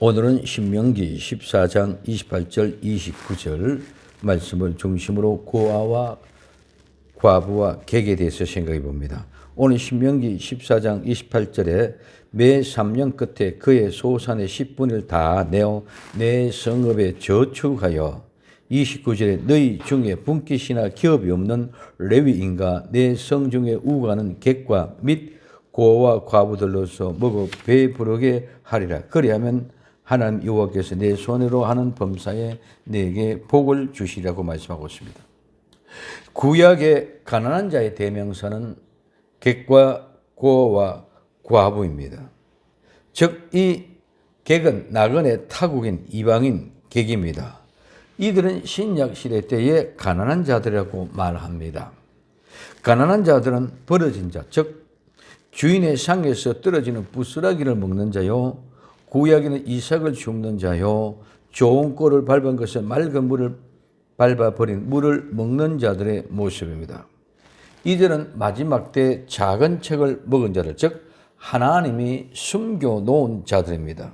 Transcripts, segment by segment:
오늘은 신명기 14장 28절 29절 말씀을 중심으로 고아와 과부와 객에 대해서 생각해 봅니다. 오늘 신명기 14장 28절에 매 3년 끝에 그의 소산의 10분을 다 내어 내 성읍에 저축하여 29절에 너희 중에 분깃이나 기업이 없는 레위인과 내 성 중에 우가는 객과 및 고아와 과부들로서 먹어 배부르게 하리라. 그리하면 하나님 여호와께서 내 손으로 하는 범사에 내게 복을 주시라고 말씀하고 있습니다. 구약의 가난한 자의 대명사는 객과 고아와 과부입니다. 즉 이 객은 나그네 타국인 이방인 객입니다. 이들은 신약 시대 때의 가난한 자들이라고 말합니다. 가난한 자들은 벌어진 자, 즉 주인의 상에서 떨어지는 부스러기를 먹는 자요. 구약에는 이삭을 죽는 자요. 좋은 꼴을 밟은 것은 맑은 물을 밟아버린 물을 먹는 자들의 모습입니다. 이들은 마지막 때 작은 책을 먹은 자들, 즉 하나님이 숨겨 놓은 자들입니다.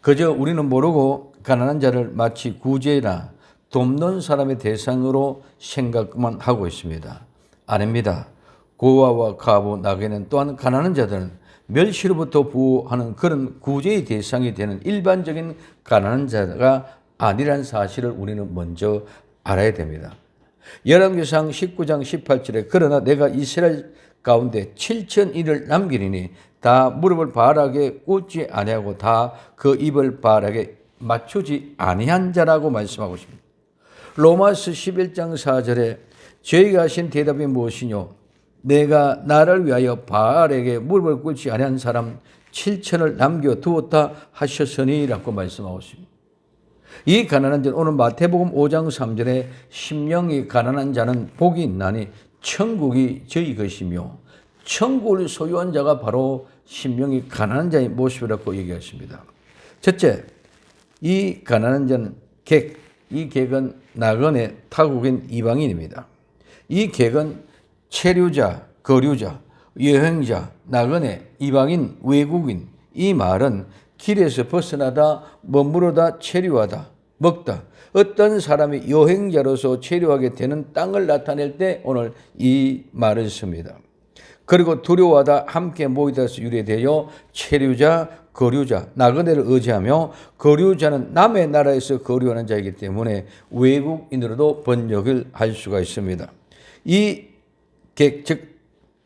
그저 우리는 모르고 가난한 자를 마치 구제나 돕는 사람의 대상으로 생각만 하고 있습니다. 아닙니다. 고아와 가부 나게는 또한 가난한 자들은 멸시로부터 부호하는 그런 구제의 대상이 되는 일반적인 가난한 자가 아니란 사실을 우리는 먼저 알아야 됩니다. 열왕기상 19장 18절에 그러나 내가 이스라엘 가운데 7천 일을 남기리니 다 무릎을 바락에 꽂지 아니하고 다 그 입을 바락에 맞추지 아니한 자라고 말씀하고 있습니다. 로마스 11장 4절에 저희가 하신 대답이 무엇이뇨? 내가 나를 위하여 바알에게 무릎을 꿇지 아니한 사람 7천을 남겨 두었다 하셨으니라고 말씀하고 있습니다. 이 가난한 자는 오늘 마태복음 5장 3절에 심령이 가난한 자는 복이 있나니 천국이 저희 것이며 천국을 소유한 자가 바로 심령이 가난한 자의 모습이라고 얘기하십니다. 첫째, 이 가난한 자는 객, 이 객은 나그네 타국인 이방인입니다. 이 객은 체류자, 거류자, 여행자, 나그네, 이방인, 외국인 이 말은 길에서 벗어나다 머무르다 체류하다 먹다 어떤 사람이 여행자로서 체류하게 되는 땅을 나타낼 때 오늘 이 말을 씁니다. 그리고 두려워하다 함께 모이다서 유래되어 체류자, 거류자, 나그네를 의지하며 거류자는 남의 나라에서 거류하는 자이기 때문에 외국인으로도 번역을 할 수가 있습니다. 이 객, 즉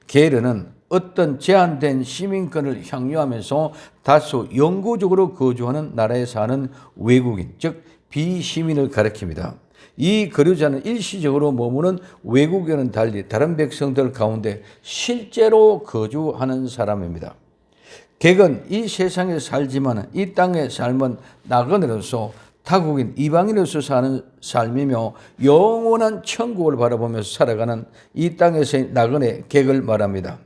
게르는 어떤 제한된 시민권을 향유하면서 다소 영구적으로 거주하는 나라에 사는 외국인, 즉 비시민을 가리킵니다. 이 거류자는 일시적으로 머무는 외국인은 달리 다른 백성들 가운데 실제로 거주하는 사람입니다. 객은 이 세상에 살지만 이 땅의 삶은 나그네로서 타국인 이방인으로서 사는 삶이며 영원한 천국을 바라보면서 살아가는 이 땅에서의 나그네 객을 말합니다.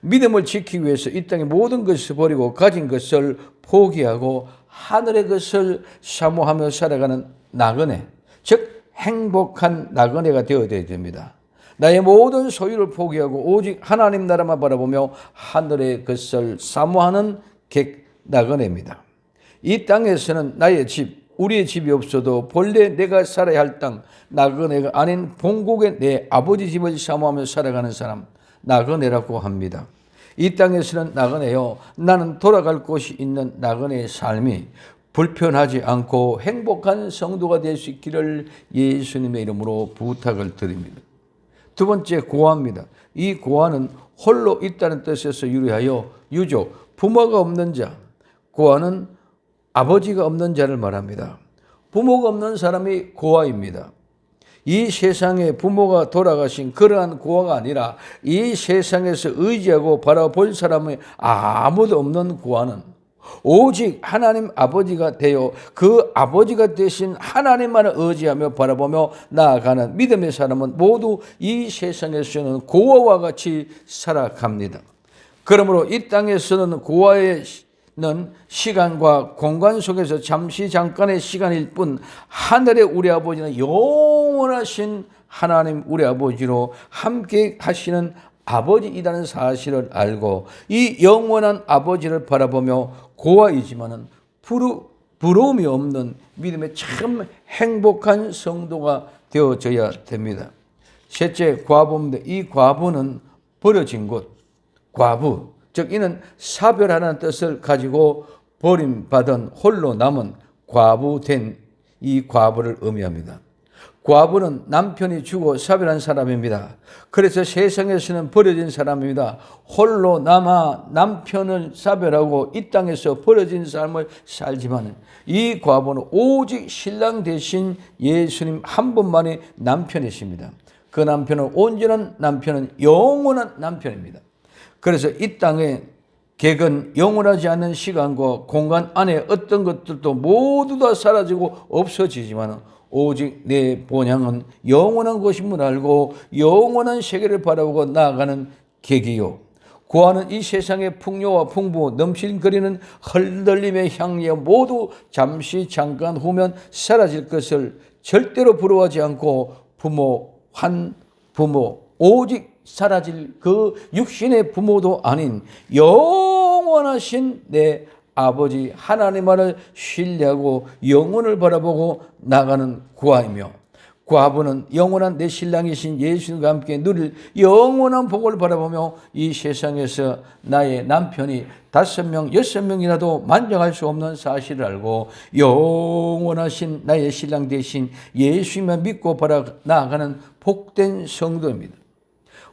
믿음을 지키기 위해서 이 땅의 모든 것을 버리고 가진 것을 포기하고 하늘의 것을 사모하며 살아가는 나그네, 즉 행복한 나그네가 되어야 됩니다. 나의 모든 소유를 포기하고 오직 하나님 나라만 바라보며 하늘의 것을 사모하는 객 나그네입니다. 이 땅에서는 나의 집, 우리의 집이 없어도 본래 내가 살아야 할 땅, 나그네가 아닌 본국의 내 아버지 집을 사모하며 살아가는 사람, 나그네라고 합니다. 이 땅에서는 나그네요. 나는 돌아갈 곳이 있는 나그네의 삶이 불편하지 않고 행복한 성도가 될 수 있기를 예수님의 이름으로 부탁을 드립니다. 두 번째 고아입니다. 이 고아는 홀로 있다는 뜻에서 유래하여 유족, 부모가 없는 자. 고아는 아버지가 없는 자를 말합니다. 부모가 없는 사람이 고아입니다. 이 세상에 부모가 돌아가신 그러한 고아가 아니라 이 세상에서 의지하고 바라볼 사람이 아무도 없는 고아는 오직 하나님 아버지가 되어 그 아버지가 되신 하나님만을 의지하며 바라보며 나아가는 믿음의 사람은 모두 이 세상에서는 고아와 같이 살아갑니다. 그러므로 이 땅에서는 고아의 는 시간과 공간 속에서 잠시 잠깐의 시간일 뿐 하늘의 우리 아버지는 영원하신 하나님 우리 아버지로 함께 하시는 아버지이라는 사실을 알고 이 영원한 아버지를 바라보며 고아이지만은 부러움이 없는 믿음의 참 행복한 성도가 되어져야 됩니다. 셋째 과부입니다. 이 과부는 버려진 곳, 과부, 즉 이는 사별하는 뜻을 가지고 버림받은 홀로 남은 과부된 이 과부를 의미합니다. 과부는 남편이 죽어 사별한 사람입니다. 그래서 세상에서는 버려진 사람입니다. 홀로 남아 남편을 사별하고 이 땅에서 버려진 삶을 살지만 이 과부는 오직 신랑 대신 예수님 한 분만이 남편이십니다. 그 남편은 온전한 남편은 영원한 남편입니다. 그래서 이 땅에 객은 영원하지 않는 시간과 공간 안에 어떤 것들도 모두 다 사라지고 없어지지만 오직 내 본향은 영원한 것임을 알고 영원한 세계를 바라보고 나아가는 객이요. 구하는 이 세상의 풍요와 풍부 넘실거리는 헐덜림의 향기가 모두 잠시 잠깐 후면 사라질 것을 절대로 부러워하지 않고 부모, 한 부모, 오직 사라질 그 육신의 부모도 아닌 영원하신 내 아버지 하나님만을 신뢰하고 영혼을 바라보고 나가는 구하이며 과부는 영원한 내 신랑이신 예수님과 함께 누릴 영원한 복을 바라보며 이 세상에서 나의 남편이 다섯 명, 여섯 명이라도 만족할 수 없는 사실을 알고 영원하신 나의 신랑 대신 예수님만 믿고 바라 나아가는 복된 성도입니다.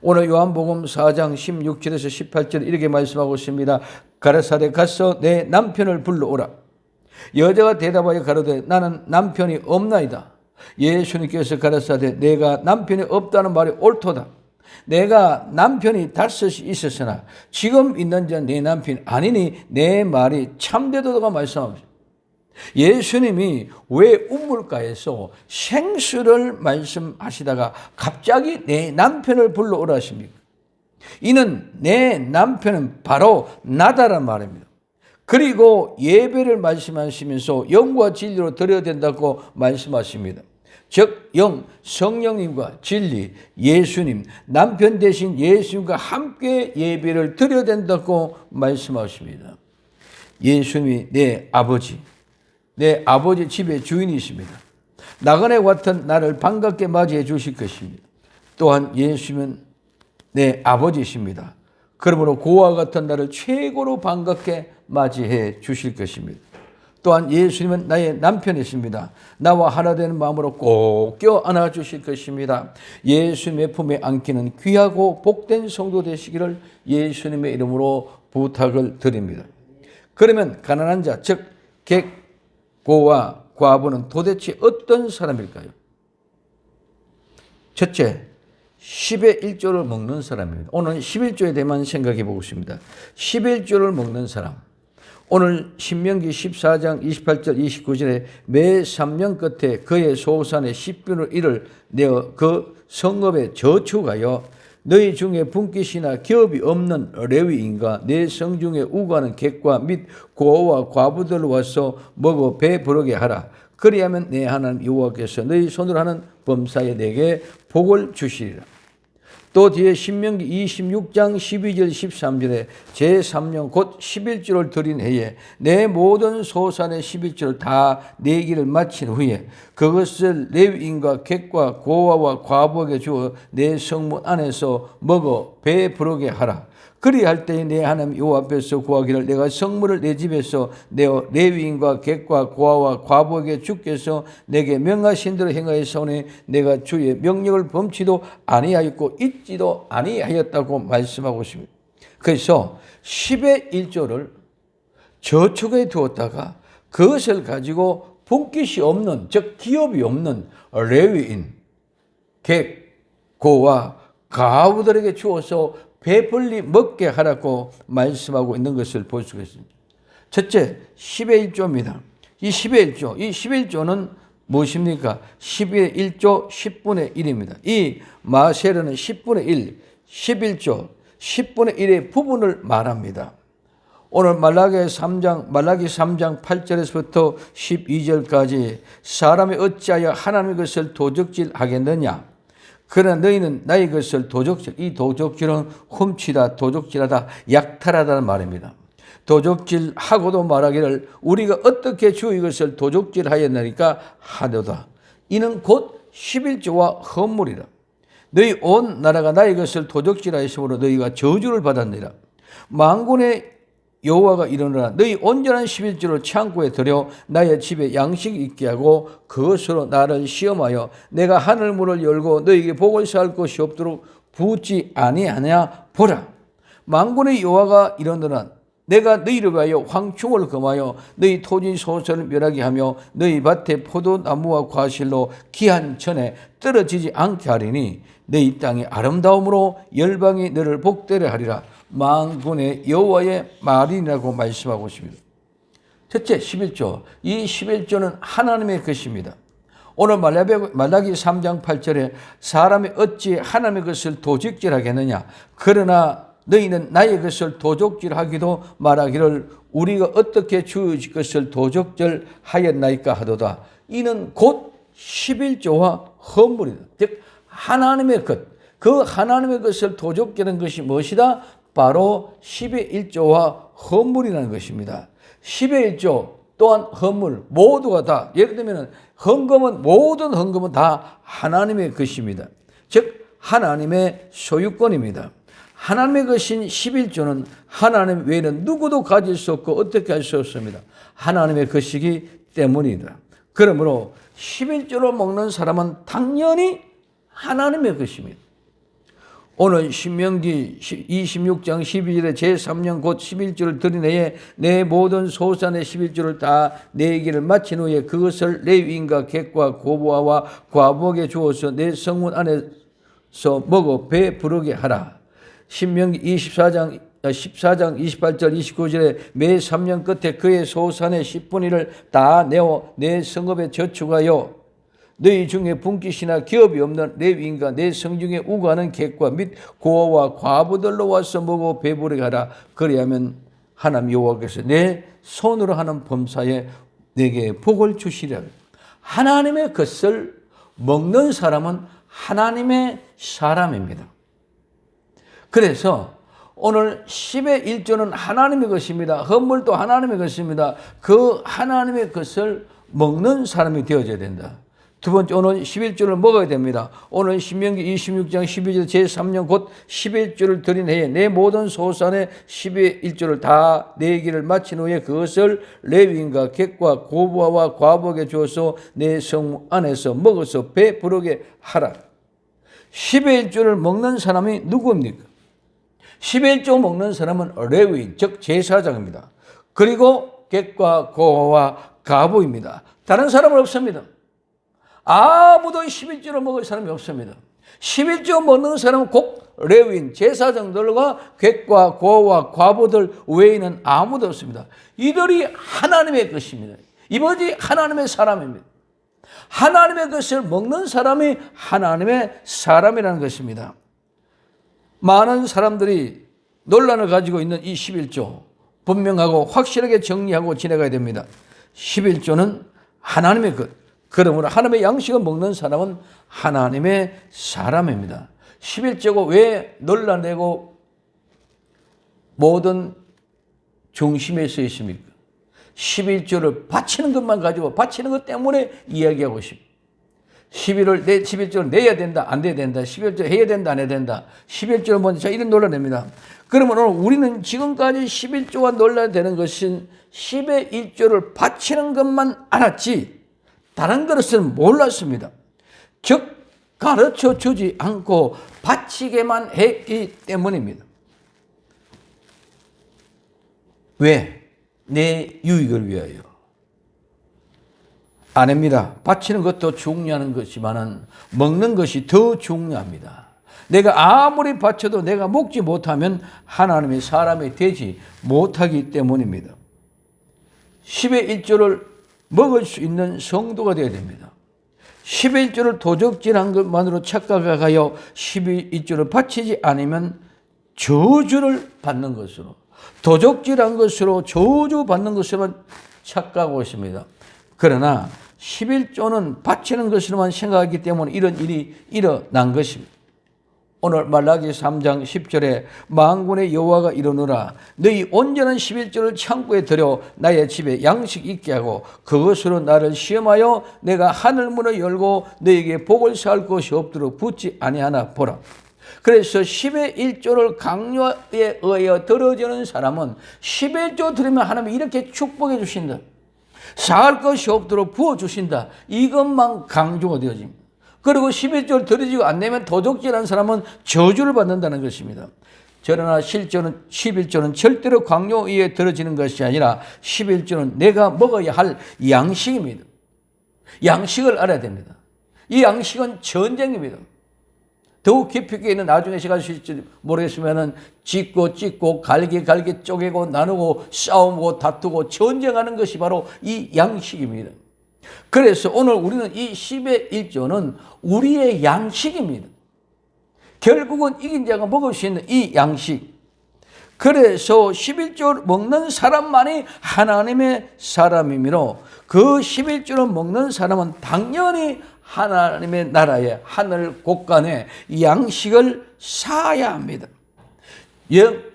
오늘 요한복음 4장 16절에서 18절 이렇게 말씀하고 있습니다. 가라사대 가서 내 남편을 불러오라. 여자가 대답하여 가로되 나는 남편이 없나이다. 예수님께서 가라사대 내가 남편이 없다는 말이 옳도다. 내가 남편이 다섯이 있었으나 지금 있는 자내 남편 아니니 내 말이 참되도가 말씀합니다. 예수님이 왜 우물가에서 생수를 말씀하시다가 갑자기 내 남편을 불러오라 하십니까? 이는 내 남편은 바로 나다란 말입니다. 그리고 예배를 말씀하시면서 영과 진리로 드려야 된다고 말씀하십니다. 즉, 영, 성령님과 진리, 예수님, 남편 대신 예수님과 함께 예배를 드려야 된다고 말씀하십니다. 예수님이 내 아버지, 내 아버지 집의 주인이십니다. 나그네 같은 나를 반갑게 맞이해 주실 것입니다. 또한 예수님은 내 아버지십니다. 그러므로 고와 같은 나를 최고로 반갑게 맞이해 주실 것입니다. 또한 예수님은 나의 남편이십니다. 나와 하나 되는 마음으로 꼭 껴안아 주실 것입니다. 예수님의 품에 안기는 귀하고 복된 성도 되시기를 예수님의 이름으로 부탁을 드립니다. 그러면 가난한 자, 즉, 객, 고와 과부는 도대체 어떤 사람일까요? 첫째, 10의 1조를 먹는 사람입니다. 오늘 11조에 대해만 생각해 보고 있습니다. 11조를 먹는 사람. 오늘 신명기 14장 28절 29절에 매 3년 끝에 그의 소산의 10분의 1을 내어 그 성읍에 저축하여 너희 중에 분깃이나 기업이 없는 레위인과 내 성 중에 우가는 객과 및 고와 과부들 와서 먹어 배 부르게 하라. 그리하면 내 하나님 여호와께서 너희 손으로 하는 범사에 내게 복을 주시리라. 또 뒤에 신명기 26장 12절 13절에 제3년 곧 11조를 드린 해에 내 모든 소산의 11조를 다 내기를 마친 후에 그것을 레위인과 객과 고아와 과부에게 주어 내 성문 안에서 먹어 배부르게 하라. 그리할 때에 내 하나님 여호와 앞에서 구하기를 내가 성물을 내 집에서 내어 레위인과 객과 고아와 과부에게 주께서 내게 명하신 대로 행하였사오니 내가 주의 명령을 범치도 아니하였고 잊지도 아니하였다고 말씀하고 있습니다. 그래서 10의 1조를 저축해 두었다가 그것을 가지고 분깃이 없는 즉 기업이 없는 레위인 객 고와 가부들에게 주어서 배불리 먹게 하라고 말씀하고 있는 것을 볼 수가 있습니다. 첫째, 10의 1조입니다. 이 10의 1조, 이 10의 1조는 무엇입니까? 10의 1조 10분의 1입니다. 이 마세르는 10분의 1, 11조, 10분의 1의 부분을 말합니다. 오늘 말라기 3장, 말라기 3장 8절에서부터 12절까지 사람이 어찌하여 하나님의 것을 도적질 하겠느냐? 그러나 너희는 나의 것을 도적질, 이 도적질은 훔치다, 도적질하다, 약탈하다는 말입니다. 도적질하고도 말하기를 우리가 어떻게 주 이것을 도적질하였나니까 하도다. 이는 곧 11조와 헌물이라. 너희 온 나라가 나의 것을 도적질하였으므로 너희가 저주를 받았느니라. 망군의 여호와가 이르노라 너희 온전한 11조를 창고에 들여 나의 집에 양식 있게 하고 그것으로 나를 시험하여 내가 하늘 문을 열고 너희에게 복을 쌓을 것이 없도록 부지 아니하냐 보라. 망군의 여호와가 이르노라 내가 너희를 위하여 황충을 금하여 너희 토지 소설을 멸하게 하며 너희 밭에 포도나무와 과실로 기한 전에 떨어지지 않게 하리니 너희 땅의 아름다움으로 열방이 너를 복되려 하리라 망군의 여호와의 말이라고 말씀하고 있습니다. 첫째 11조 이 11조는 하나님의 것입니다. 오늘 말라기 3장 8절에 사람이 어찌 하나님의 것을 도적질하겠느냐 그러나 너희는 나의 것을 도적질하기도 말하기를 우리가 어떻게 주의 것을 도적질하였나이까 하도다. 이는 곧 11조와 헌물이다. 즉 하나님의 것, 그 하나님의 것을 도적질하는 것이 무엇이다? 바로 10의 1조와 헌물이라는 것입니다. 10의 1조 또한 헌물 모두가 다 예를 들면 헌금은 모든 헌금은 다 하나님의 것입니다. 즉 하나님의 소유권입니다. 하나님의 것인 11조는 하나님 외에는 누구도 가질 수 없고 어떻게 할 수 없습니다. 하나님의 것이기 때문이다. 그러므로 11조로 먹는 사람은 당연히 하나님의 것입니다. 오늘 신명기 26장 12절에 제3년 곧 11조를 드리내에 내 모든 소산의 11조를 다 내기를 마친 후에 그것을 레위인과 객과 고부아와 과부에게 주어서 내 성문 안에서 먹어 배 부르게 하라. 신명기 24장 14장 28절 29절에 매 3년 끝에 그의 소산의 10분의 1을 다 내어 내 성읍에 저축하여 너희 중에 분깃이나 기업이 없는 레위인과 내 성중에 우가는 객과 및 고아와 과부들로 와서 먹어 배부르게 하라. 그리하면 하나님 여호와께서 내 손으로 하는 범사에 내게 복을 주시리라. 하나님의 것을 먹는 사람은 하나님의 사람입니다. 그래서 오늘 10의 1조는 하나님의 것입니다. 헌물도 하나님의 것입니다. 그 하나님의 것을 먹는 사람이 되어져야 된다. 두 번째, 오늘 11조를 먹어야 됩니다. 오늘 신명기 26장 12절 제3년 곧 11조를 드린 해에 내 모든 소산의 10의 1조를 다 내기를 마친 후에 그것을 레위인과 객과 고부와 과부에게 주어서 내 성 안에서 먹어서 배부르게 하라. 10의 1조를 먹는 사람이 누구입니까? 10의 1조 먹는 사람은 레위인, 즉 제사장입니다. 그리고 객과 고와 가부입니다. 다른 사람은 없습니다. 아무도 11조를 먹을 사람이 없습니다. 11조 먹는 사람은 꼭 레위인, 제사장들과 객과 고와 과부들 외에는 아무도 없습니다. 이들이 하나님의 것입니다. 이번이 하나님의 사람입니다. 하나님의 것을 먹는 사람이 하나님의 사람이라는 것입니다. 많은 사람들이 논란을 가지고 있는 이 11조 분명하고 확실하게 정리하고 지내가야 됩니다. 11조는 하나님의 것. 그러므로 하나님의 양식을 먹는 사람은 하나님의 사람입니다. 11조가 왜 논란되고 모든 중심에 서 있습니까? 11조를 바치는 것만 가지고 바치는 것 때문에 이야기하고 싶습니다. 11월 내 11조를 내야 된다 안 돼야 된다 11조 해야 된다 안 해야 된다 11조를 먼저 이런 논란됩니다. 그러면 오늘 우리는 지금까지 11조가 논란되는 것은 10의 1조를 바치는 것만 알았지 다른 것은 몰랐습니다. 즉 가르쳐 주지 않고 바치게만 했기 때문입니다. 왜? 내 유익을 위하여. 아닙니다. 바치는 것도 중요한 것이지만 먹는 것이 더 중요합니다. 내가 아무리 바쳐도 내가 먹지 못하면 하나님의 사람이 되지 못하기 때문입니다. 10의 1조를 먹을 수 있는 성도가 되어야 됩니다. 11조를 도적질한 것만으로 착각하여 12조를 바치지 않으면 저주를 받는 것으로 도적질한 것으로 저주 받는 것으로만 착각하고 있습니다. 그러나 11조는 바치는 것으로만 생각하기 때문에 이런 일이 일어난 것입니다. 오늘 말라기 3장 10절에 만군의 여호와가 이르노라 너희 온전한 11조를 창고에 들여 나의 집에 양식 있게 하고 그것으로 나를 시험하여 내가 하늘 문을 열고 너에게 복을 살 것이 없도록 붙지 아니하나 보라 그래서 10의 1조를 강요에 의하여 들어주는 사람은 10의 1조 들으면 하나님이 이렇게 축복해 주신다. 사할 것이 없도록 부어주신다. 이것만 강조가 되어집니다. 그리고 11조를 들어지고 안 내면 도적질하는 사람은 저주를 받는다는 것입니다. 그러나 실조는 11조는 절대로 강요에 들어지는 것이 아니라 11조는 내가 먹어야 할 양식입니다. 양식을 알아야 됩니다. 이 양식은 전쟁입니다. 더욱 깊이 있는 나중에 시간 실지 모르겠으면은 찢고 찢고 갈기 갈기 쪼개고 나누고 싸우고 다투고 전쟁하는 것이 바로 이 양식입니다. 그래서 오늘 우리는 이 10의 1조는 우리의 양식입니다. 결국은 이긴 자가 먹을 수 있는 이 양식. 그래서 11조를 먹는 사람만이 하나님의 사람이므로 그 11조를 먹는 사람은 당연히 하나님의 나라의 하늘 곳간에 양식을 사야 합니다.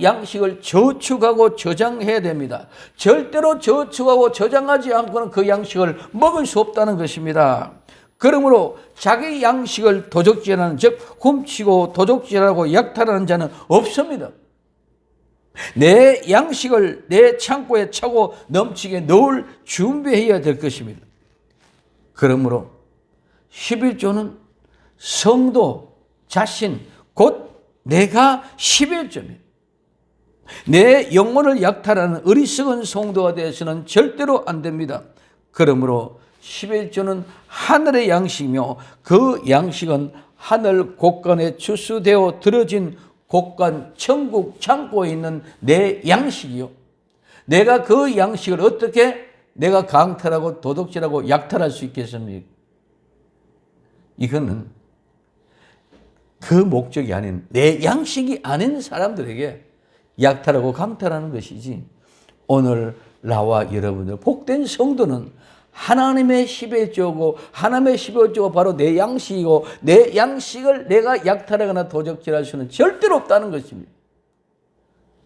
양식을 저축하고 저장해야 됩니다. 절대로 저축하고 저장하지 않고는 그 양식을 먹을 수 없다는 것입니다. 그러므로 자기 양식을 도적질하는 즉 훔치고 도적질하고 약탈하는 자는 없습니다. 내 양식을 내 창고에 차고 넘치게 넣을 준비해야 될 것입니다. 그러므로 11조는 성도 자신 곧 내가 11조입니다. 내 영혼을 약탈하는 어리석은 성도가 되어서는 절대로 안 됩니다. 그러므로 11조는 하늘의 양식이며 그 양식은 하늘 곳간에 추수되어 들어진 곳간 천국 창고에 있는 내 양식이요. 내가 그 양식을 어떻게 내가 강탈하고 도둑질하고 약탈할 수 있겠습니까? 이거는 그 목적이 아닌 내 양식이 아닌 사람들에게 약탈하고 강탈하는 것이지 오늘 나와 여러분들 복된 성도는 하나님의 11조고 하나님의 11조가 바로 내 양식이고 내 양식을 내가 약탈하거나 도적질할 수는 절대로 없다는 것입니다.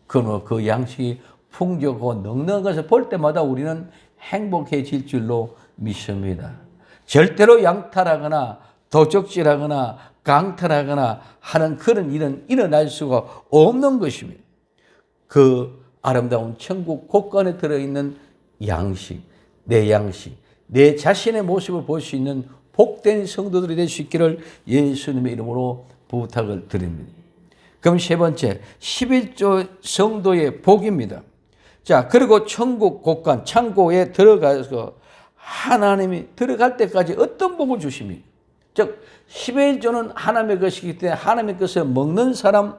그러나 그 양식이 풍족하고 넉넉한 것을 볼 때마다 우리는 행복해질 줄로 믿습니다. 절대로 양탈하거나 도적질하거나 강탈하거나 하는 그런 일은 일어날 수가 없는 것입니다. 그 아름다운 천국 곳간에 들어있는 양식, 내 양식, 내 자신의 모습을 볼 수 있는 복된 성도들이 될 수 있기를 예수님의 이름으로 부탁을 드립니다. 그럼 세 번째, 11조 성도의 복입니다. 자, 그리고 천국 곳간, 창고에 들어가서 하나님이 들어갈 때까지 어떤 복을 주십니까? 즉, 11조는 하나님의 것이기 때문에 하나님의 것을 먹는 사람,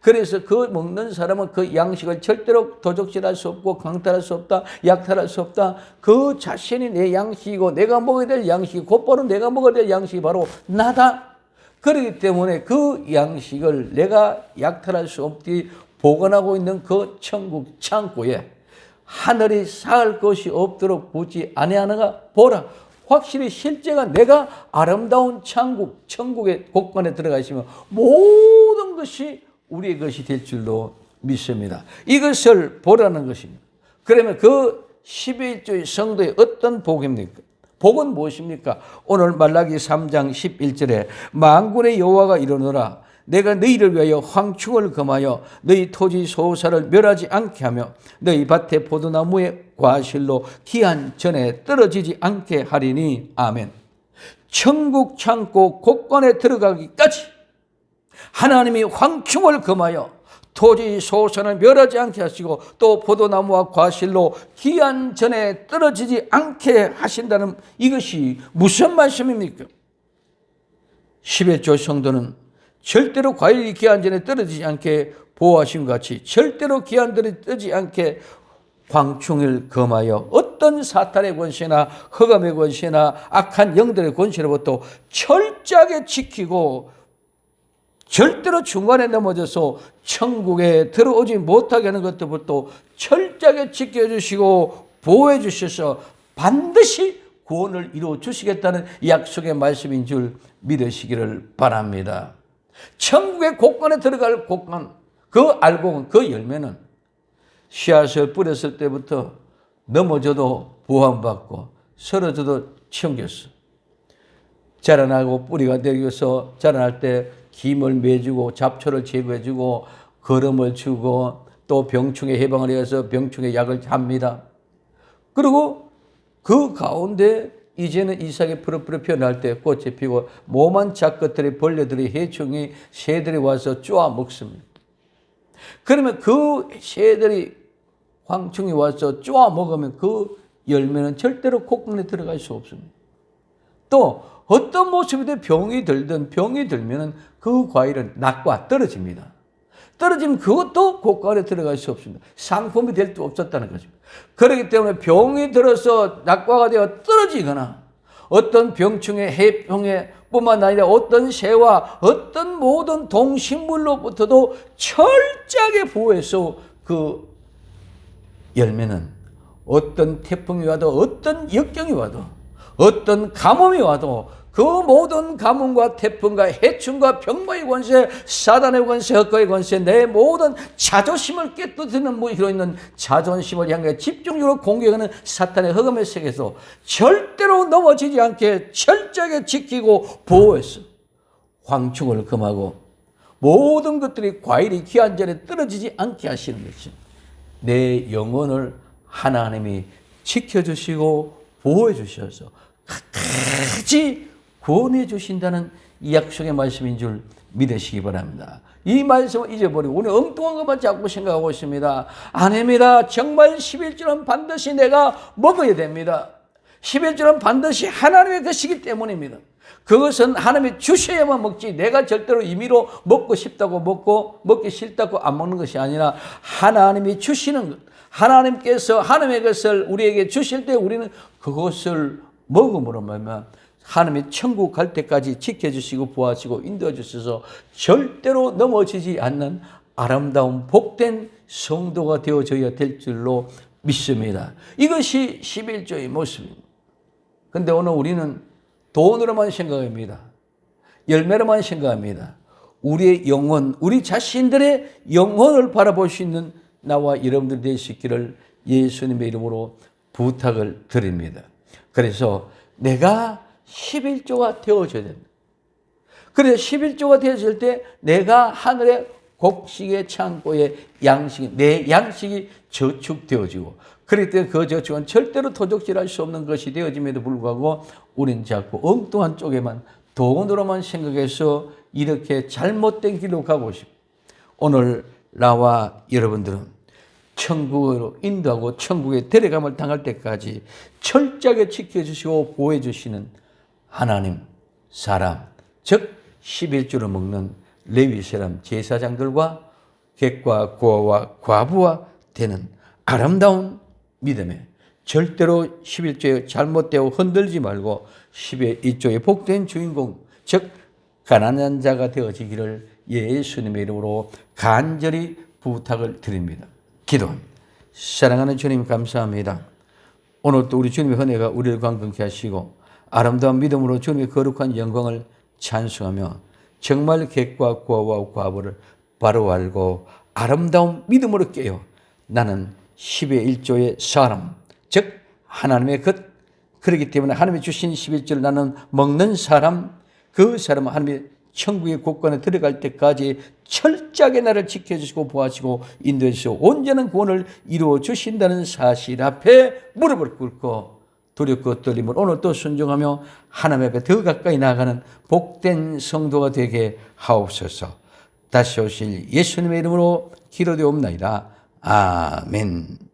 그래서 그 먹는 사람은 그 양식을 절대로 도적질할 수 없고 강탈할 수 없다, 약탈할 수 없다. 그 자신이 내 양식이고 내가 먹어야 될 양식이 곧바로 내가 먹어야 될 양식이 바로 나다. 그렇기 때문에 그 양식을 내가 약탈할 수 없디 보관하고 있는 그 천국 창고에 하늘이 쌓을 것이 없도록 보지 아니하는가 보라. 확실히 실제가 내가 아름다운 천국, 천국의 곳간에 들어가 있으면 모든 것이 우리의 것이 될 줄로 믿습니다. 이것을 보라는 것입니다. 그러면 그 11조의 성도의 어떤 복입니까? 복은 무엇입니까? 오늘 말라기 3장 11절에 만군의 여호와가 이르노라 내가 너희를 위하여 황충을 금하여 너희 토지 소사를 멸하지 않게 하며 너희 밭에 포도나무의 과실로 기한 전에 떨어지지 않게 하리니 아멘. 천국 창고 곳간에 들어가기까지 하나님이 황충을 금하여 토지 소선을 멸하지 않게 하시고 또 포도나무와 과실로 기한 전에 떨어지지 않게 하신다는 이것이 무슨 말씀입니까? 11조 성도는 절대로 과일이 기한 전에 떨어지지 않게 보호하신 것 같이 절대로 기한들이 뜨지 않게 광충을 금하여 어떤 사탄의 권세나 흑암의 권세나 악한 영들의 권세로부터 철저하게 지키고 절대로 중간에 넘어져서 천국에 들어오지 못하게 하는 것들부터 철저하게 지켜주시고 보호해 주셔서 반드시 구원을 이루어 주시겠다는 약속의 말씀인 줄 믿으시기를 바랍니다. 천국의 곳간에 들어갈 곳간, 그 알곡은, 그 열매는 씨앗을 뿌렸을 때부터 넘어져도 보호받고 쓰러져도 챙겼어. 자라나고 뿌리가 되어서 자라날 때 김을 매주고 잡초를 제거해주고 거름을 주고 또 병충해 해방을 위해서 병충해 약을 합니다. 그리고 그 가운데 이제는 이삭이 푸르푸르 피어날 때 꽃이 피고 모만 작것들이 벌레들이 해충이 새들이 와서 쪼아 먹습니다. 그러면 그 새들이 황충이 와서 쪼아 먹으면 그 열매는 절대로 콧구멍에 들어갈 수 없습니다. 또 어떤 모습이든 병이 들든 병이 들면은 그 과일은 낙과 떨어집니다. 떨어지면 그것도 고가 안에 들어갈 수 없습니다. 상품이 될 수 없었다는 것입니다. 그렇기 때문에 병이 들어서 낙과가 되어 떨어지거나 어떤 병충해 해병해 뿐만 아니라 어떤 새와 어떤 모든 동식물로부터도 철저하게 보호해서 그 열매는 어떤 태풍이 와도 어떤 역경이 와도 어떤 가뭄이 와도 그 모든 가뭄과 태풍과 해충과 병마의 권세, 사단의 권세, 헛거의 권세, 내 모든 자존심을 깨뜨리는 무기로 있는 자존심을 향해 집중적으로 공격하는 사탄의 흑암의 세계에서 절대로 넘어지지 않게 철저하게 지키고 보호했어. 황충을 금하고 모든 것들이 과일이 귀한 자리에 떨어지지 않게 하시는 것이 내 영혼을 하나님이 지켜주시고 보호해 주셔서 끝까지 구원해 주신다는 이 약속의 말씀인 줄 믿으시기 바랍니다. 이 말씀을 잊어버리고 우리 엉뚱한 것만 자꾸 생각하고 있습니다. 아닙니다. 정말 11조는 반드시 내가 먹어야 됩니다. 11조는 반드시 하나님의 것이기 때문입니다. 그것은 하나님이 주셔야만 먹지 내가 절대로 임의로 먹고 싶다고 먹고 먹기 싫다고 안 먹는 것이 아니라 하나님이 주시는 것 하나님께서 하나님의 것을 우리에게 주실 때 우리는 그것을 먹음으로 말면 하나님의 천국 갈 때까지 지켜주시고 보아주시고 인도해 주셔서 절대로 넘어지지 않는 아름다운 복된 성도가 되어져야 될 줄로 믿습니다. 이것이 11조의 모습입니다. 근데 오늘 우리는 돈으로만 생각합니다. 열매로만 생각합니다. 우리의 영혼, 우리 자신들의 영혼을 바라볼 수 있는 나와 여러분들 있기를 예수님의 이름으로 부탁을 드립니다. 그래서 내가 11조가 되어져야 된다. 그래서 11조가 되어질 때 내가 하늘의 곡식의 창고에 양식이, 내 양식이 저축되어지고, 그럴 때 그 저축은 절대로 도적질할 수 없는 것이 되어짐에도 불구하고 우리는 자꾸 엉뚱한 쪽에만 돈으로만 생각해서 이렇게 잘못된 길로 가고 싶어. 오늘 나와 여러분들은 천국으로 인도하고 천국에 데려감을 당할 때까지 철저하게 지켜주시고 보호해 주시는 하나님, 사람, 즉 11조를 먹는 레위 사람 제사장들과 객과 고아와 과부와 되는 아름다운 믿음에 절대로 11조에 잘못되어 흔들지 말고 11조의 복된 주인공, 즉 가난한 자가 되어지기를 예수님의 이름으로 간절히 부탁을 드립니다. 기도합니다. 사랑하는 주님 감사합니다. 오늘 또 우리 주님의 은혜가 우리를 강건케 하시고 아름다운 믿음으로 주님의 거룩한 영광을 찬송하며 정말 객과 구아와 과부를 바로 알고 아름다운 믿음으로 깨어 나는 10의 1조의 사람 즉 하나님의 것. 그렇기 때문에 하나님이 주신 11조를 나는 먹는 사람 그 사람은 하나님의 천국의 곳간에 들어갈 때까지 철저하게 나를 지켜주시고 보아주시고 인도해 주시고 온전한 구원을 이루어 주신다는 사실 앞에 무릎을 꿇고 두렵고 떨림을 오늘 또 순종하며 하나님 앞에 더 가까이 나아가는 복된 성도가 되게 하옵소서. 다시 오실 예수님의 이름으로 기도되옵나이다. 아멘.